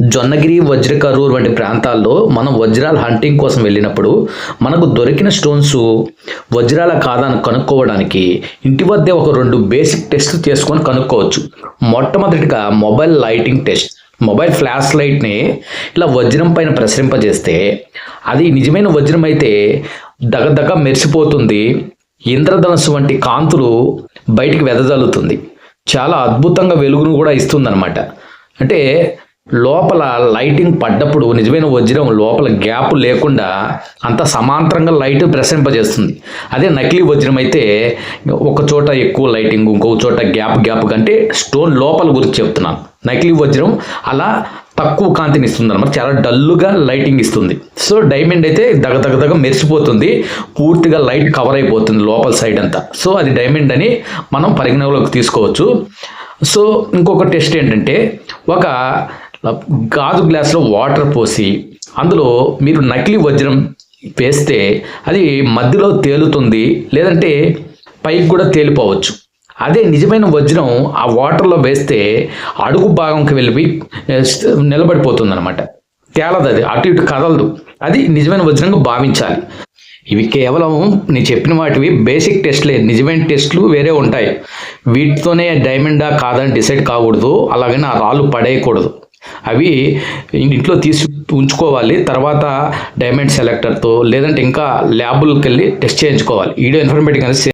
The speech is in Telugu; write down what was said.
జొన్నగిరి వజ్రకరూర్ వంటి ప్రాంతాల్లో మనం వజ్రాల హంటింగ్ కోసం వెళ్ళినప్పుడు మనకు దొరికిన స్టోన్స్ వజ్రాల కాదని కనుక్కోవడానికి ఇంటి వద్దే ఒక రెండు బేసిక్ టెస్ట్ చేసుకొని కనుక్కోవచ్చు. మొట్టమొదటిగా mobile lighting test mobile flash లైట్ని ఇలా వజ్రం పైన ప్రసరింపజేస్తే అది నిజమైన వజ్రం అయితే దగదగ మెరిసిపోతుంది ఇంద్రధనస్సు వంటి కాంతులు బయటికి వెదజల్లుతుంది. చాలా అద్భుతంగా వెలుగును కూడా ఇస్తుందన్నమాట. అంటే లోపల లైటింగ్ పడ్డప్పుడు నిజమైన వజ్రం లోపల గ్యాప్ లేకుండా అంత సమాంతరంగా లైట్ ప్రసరింపజేస్తుంది. అదే నకిలీ వజ్రం అయితే ఒక చోట ఎక్కువ లైటింగ్ ఇంకో చోట గ్యాప్ గ్యాప్ కంటే స్టోన్ లోపల గురించి చెప్తున్నాను. నకిలీ వజ్రం అలా తక్కువ కాంతిని ఇస్తుంది అనమాట చాలా డల్లుగా లైటింగ్ ఇస్తుంది. సో డైమండ్ అయితే దగ మెరిసిపోతుంది. పూర్తిగా లైట్ కవర్ అయిపోతుంది లోపల సైడ్ అంతా. సో అది డైమండ్ అని మనం పరిగణలోకి తీసుకోవచ్చు. సో ఇంకొక టెస్ట్ ఏంటంటే ఒక గాజు గ్లాస్లో వాటర్ పోసి అందులో మీరు నకిలీ వజ్రం వేస్తే అది మధ్యలో తేలుతుంది లేదంటే పైకి కూడా తేలిపోవచ్చు. అదే నిజమైన వజ్రం ఆ వాటర్లో వేస్తే అడుగు భాగంకి వెళ్ళి నిలబడిపోతుంది అనమాట తేలదు అది అటు ఇటు కదలదు. అది నిజమైన వజ్రంగా భావించాలి. ఇవి కేవలం నేను చెప్పిన వాటివి బేసిక్ టెస్ట్లే నిజమైన టెస్ట్లు వేరే ఉంటాయి. వీటితోనే డైమండా కాదని డిసైడ్ కాకూడదు అలాగే ఆ రాళ్ళు పడేయకూడదు. అవి ఇంట్లో తీసి ఉంచుకోవాలి తర్వాత డైమండ్ సెలెక్టర్తో లేదంటే ఇంకా ల్యాబులకి వెళ్ళి టెస్ట్ చేయించుకోవాలి. వీడియో ఇన్ఫర్మేటివ్ అనేది